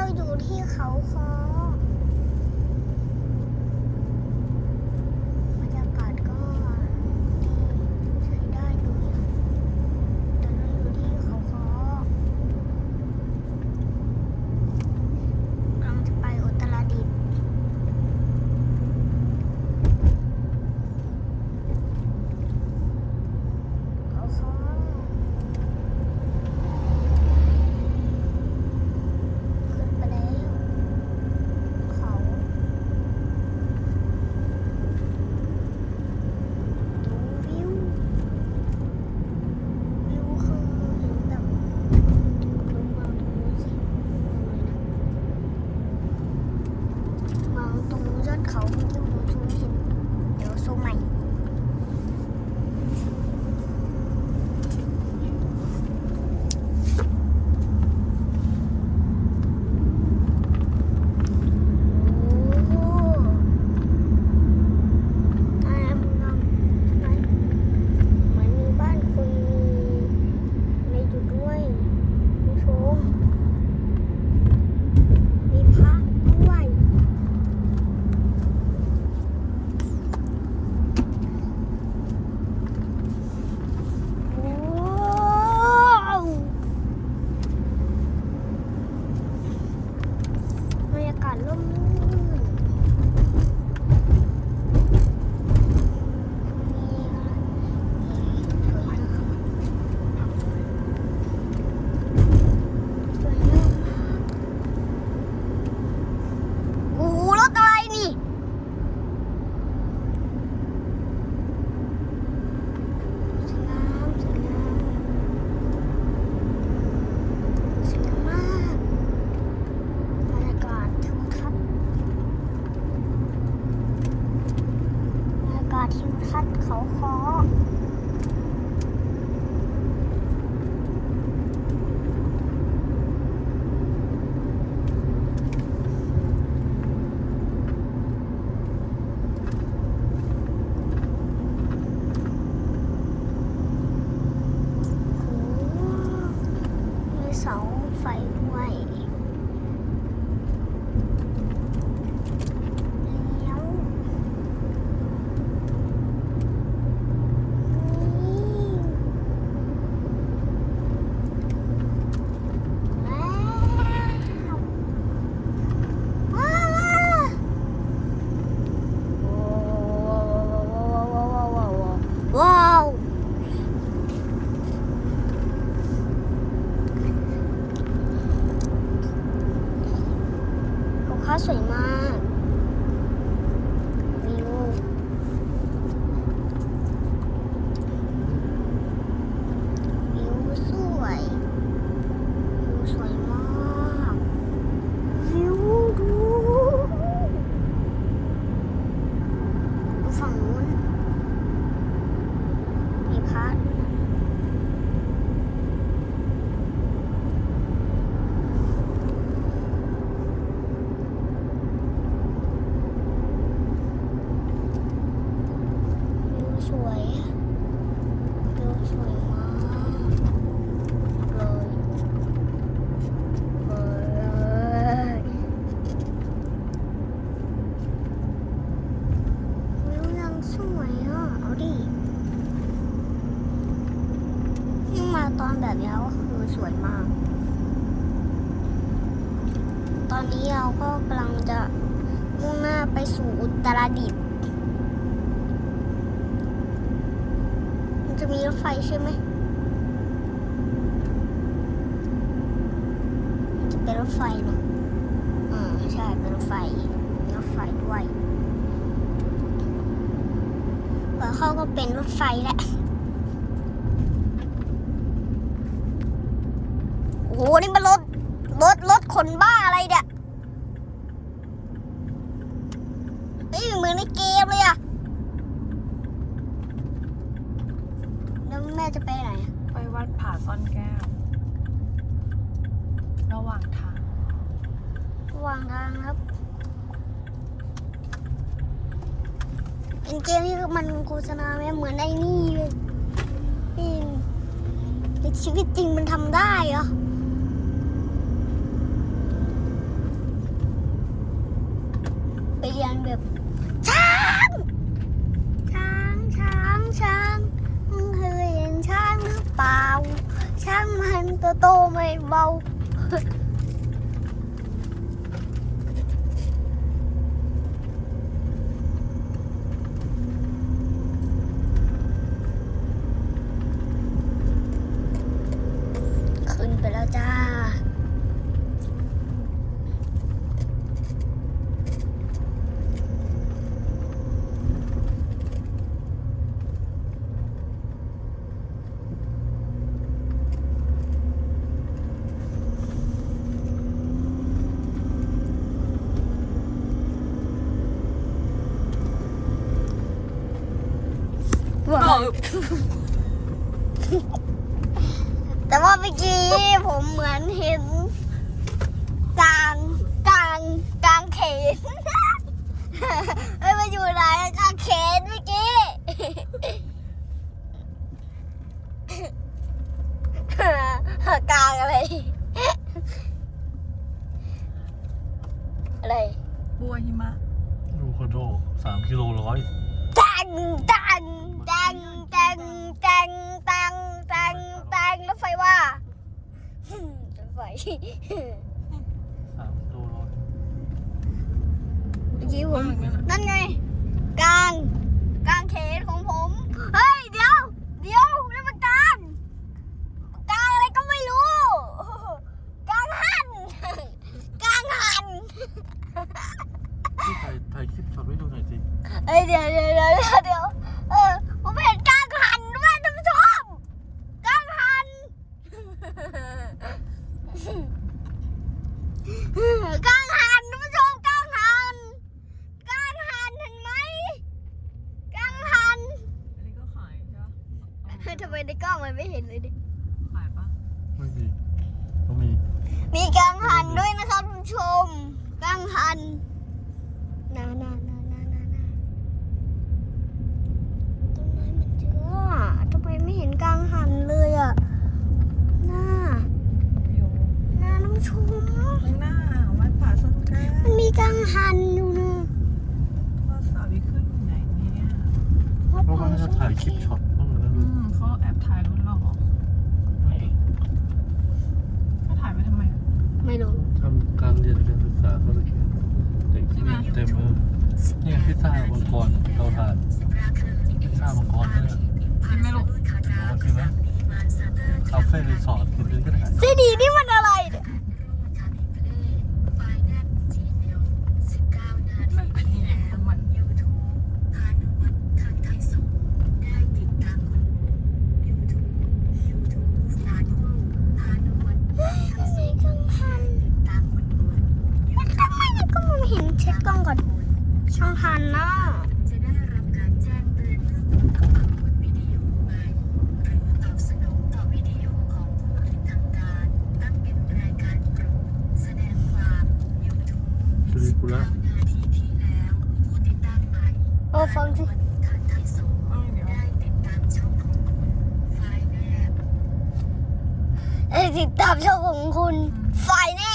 เราอยู่ที่เขาคอบรรยากาศก็ดีใช้ได้เลยอะแต่เราอยู่ที่เขาคอกำลังจะไปอุตรดิตถ์เขาคอขึ้นไปแล้วเขาดูวิว วิวคือเห็นแบบลงมาตรงนู้นสิมอง ตรง ตอนแบบนี้ก็คือสวยมาก ตอนนี้เราก็กำลังจะมุ่งหน้าไปสู่อุตรดิตถ์มันจะมีรถไฟใช่ไหมมันจะเป็นรถไฟเนอะอืมใช่เป็นรถไฟรถไฟด้วยเปิดเข้าก็เป็นรถไฟแหละ โอ้โหนี่มันรถรถรถขนบ้าอะไรเนี่ยเฮ้ยเหมือนในเกมเลยอะแล้วแม่จะไปไหนอะไปวัดผาซ่อนแก้ว ระหว่างทาง ระหว่างทางครับ เป็นเกมที่มันโฆษณาไหมเหมือนไอ้นี่เลยนี่ในชีวิตจริงมันทำได้เหรอ 的倒霉猫。 แต่ว่าเมื่อกี้ผมเหมือนเห็นกลางกลางกลางเขนเอ้ยมาอยู่ไหนกลางเขนเมื่อกี้กลางอะไร อะไร บัวหิมะลูคอนโดสามกิโลร้อย ตังตังตังตังตังตังตังแล้วไฟว่าไฟสามตัวเมื่อกี้ผมนั่นไงกลางกลางเขตของผม เฮ้ย อ้ยเดี๋ยวเดี๋ยวเดี๋ยวเดี๋ยวเดี๋ยวเออผมเห็นกลางหันด้วยท่านผู้ชมกลางหันกลางหันท่านผู้ชมกลางหันกลางหันเห็นไหมกลางหันอันนี้ก็ขายใช่ปะเอาเฮ้ยทำไมในกล้องมันไม่เห็นเลยดิขายปะไม่มีต้องมีมีกลางหันด้วยนะครับท่านผู้ชมกลางหันนานานานานานาต้นไม้มันเยอะอะทำไมไม่เห็นกลางหันเลยอะน่า อยู่ น่าน้ำชมข้างหน้าวัดป่าส้นแก้วมันมีกังหันอยู่นะพ่อสาวนี่ขึ้นอยู่ไหนเนี่ยเพราะว่าจะถ่ายคลิปช็อตบ้างนะอืลูกมเขาแอบถ่ายรุ่นเราเหรอเขาถ่ายไปทำไมไม่รู้ทำการเรียนการศึกษาเขาเลยเด็กที่นี่เต็มเลยนี่พิซซ่ามังกรเราทานพิซซ่ามังกรนี่แหละกินไหม่รู้ลองกินไหมคาเฟ่รีสอร์ท เช็คกล้องก่อน ช่องทันนะจะได้รับการแจ้งเตือนวิดีโอใหหรือตอบสนองต่อวิดีโอของผู้อื่นทางการ ตั้งเป็นรายการโปรดแสดงความยูทูกะนาทีที่แล้ว ผู้ติดตามใหม่โอ้ฟังสิทางไทยได้ติดตามช่องของคุณไฟแนบติดตามช่องของคุณไฟแนบ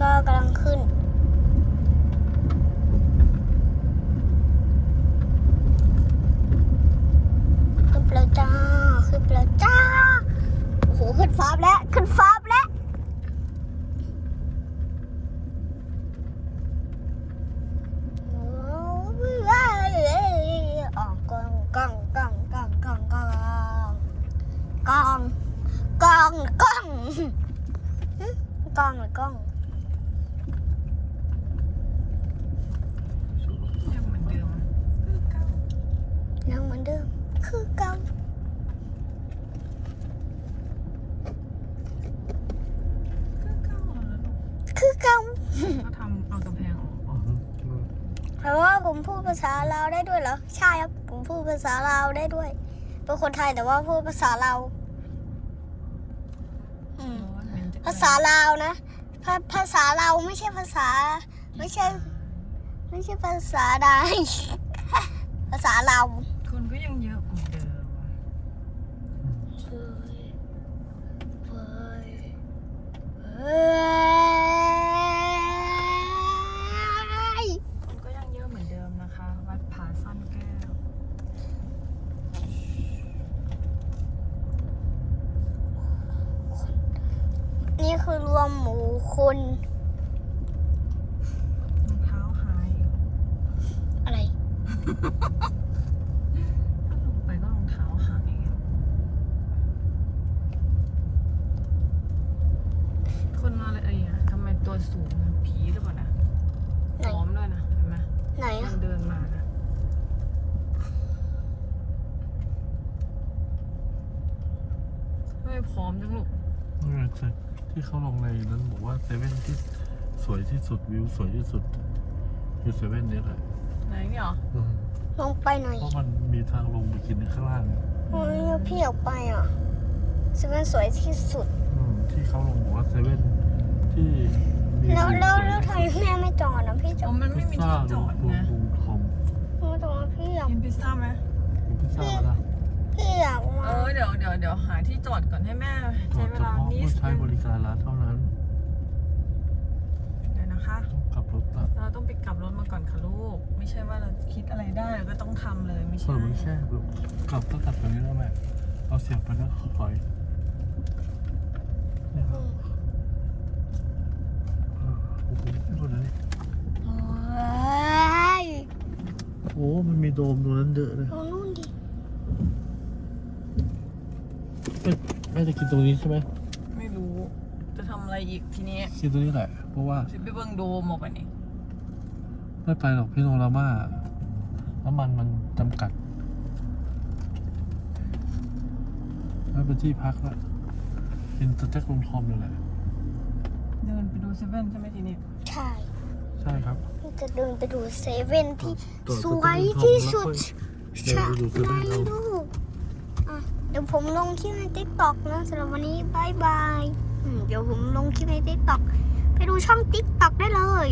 ก็กำลังขึ้น ขึ้นแล้วจ้า ขึ้นแล้วจ้า โอ้โห ขึ้นฟ้าแล้ว ขึ้นฟ้าแล้ว โอ้ยออกล้องกล้องกล้องกล้องกล้องกองกองกองกองกองหรือกล้องเหมือนเดิมคือเก่า ยังเหมือนเดิม คือเก่าคือเก่าคือเก่าแล้วลูกเขาทำเอากำแพงออกอ๋อเพราะว่าผมพูดภาษาลาวได้ด้วยเหรอ ใช่ครับผมพูดภาษาลาวได้ด้วย เป็นคนไทยแต่ว่าพูดภาษาลาวอืมร้อนเหม็นจังเลยภาษาลาวนะภาภาษาเราไม่ใช่ภาษา ไม่ใช่ ไม่ใช่ภาษาใด ภาษาเรา คนก็ยังเยอะเหมือนเดิม เฮ้ยเฮ้ยเฮ้ย คนก็ยังเยอะเหมือนเดิมนะคะ วัดผาซ่อนแก้ว นี่คือรวมหมู่ คนรองเท้าหายอีกอะไร ถ้าลงไปก็รองเท้าหายอีกคนมาเลยไอ้อะทำไมตัวสูงอะผีหรือเปล่านะไหนพร้อมด้วยนะเห็นไหมไหนมัอะนเดินมานะไม่พร้อมจังลูก นี่ไงใช่ที่เขาลงในนั้นบอกว่าเซเว่นที่สวยที่สุดวิวสวยที่สุดคือเซเว่นนี้แหละไหนเนี่ยเหรออืมลงไปหน่อยเพราะมันมีทางลงไปกินข้างล่างโอ้ยพี่อยากไปอะซึ่งมันสวยที่สุด อืมที่เขาลงบอกว่าเซเว่นที่มีแล้ววิวแล้วสวยแล้วที่ทำสุดไมแม่ไม่จอดนะพี่จอ๋ออดมันไม่พิซมีซ่าที่จลุองดลุงนะลุงทอมไม่จอดพี่อยากกินพิซซ่าไหม กินพิซซ่ามาละพี่อยาก เอมาอเดี๋ยวเดี๋ยวเดี๋ยวหาที่จอดก่อนให้แม่จอใช้ดเวเฉลาพาะนิดผู้ใช้นึงบริการร้านเท่านั้นเดี๋ยวนะคะ ต้องขับรถตัดเราต้องไปกลับรถมาก่อนค่ะลูก ไม่ใช่ว่าเราคิดอะไรได้เราก็ต้องทำเลยไม่เอใช่อมันแคบลูกกลับต้องกลับตรงนี้แล้วแม่เราเสียบไปแล้วถอยเนี่ยครับเออโอ้โหดูนะนี่โอ้ยโอ้มันมีโดมตรงนั้นเยอะเลยเอานู่นดิ แม่แม่จะกินตรงนี้ใช่ไหมไม่รู้ จะทำอะไรอีกทีนี้กินตรงนี้แหละ เพราะว่าจะไปเบิ่งโดมออกไปนี่ไม่ไปหรอกพี่โนรามาน้ำมันมันจำกัดไม่เป็นที่พักแล้วกินสเต็กลงทอมเลยแหละเดินไปดูเซเว่นใช่ไหมทีนี้ใช่ใช่ครับพี่จะเดินไปดูเซเว่นที่ต่อสวยที่สุดเดินไปดูเซใช่เว่นเอาลูกอะ เดี๋ยวผมลงคลิปในติ๊กต็อกนะสำหรับวันนี้บายบายเดี๋ยวผมลงคลิปในติ๊กต็อกไปดูช่องติ๊กต็อกได้เลย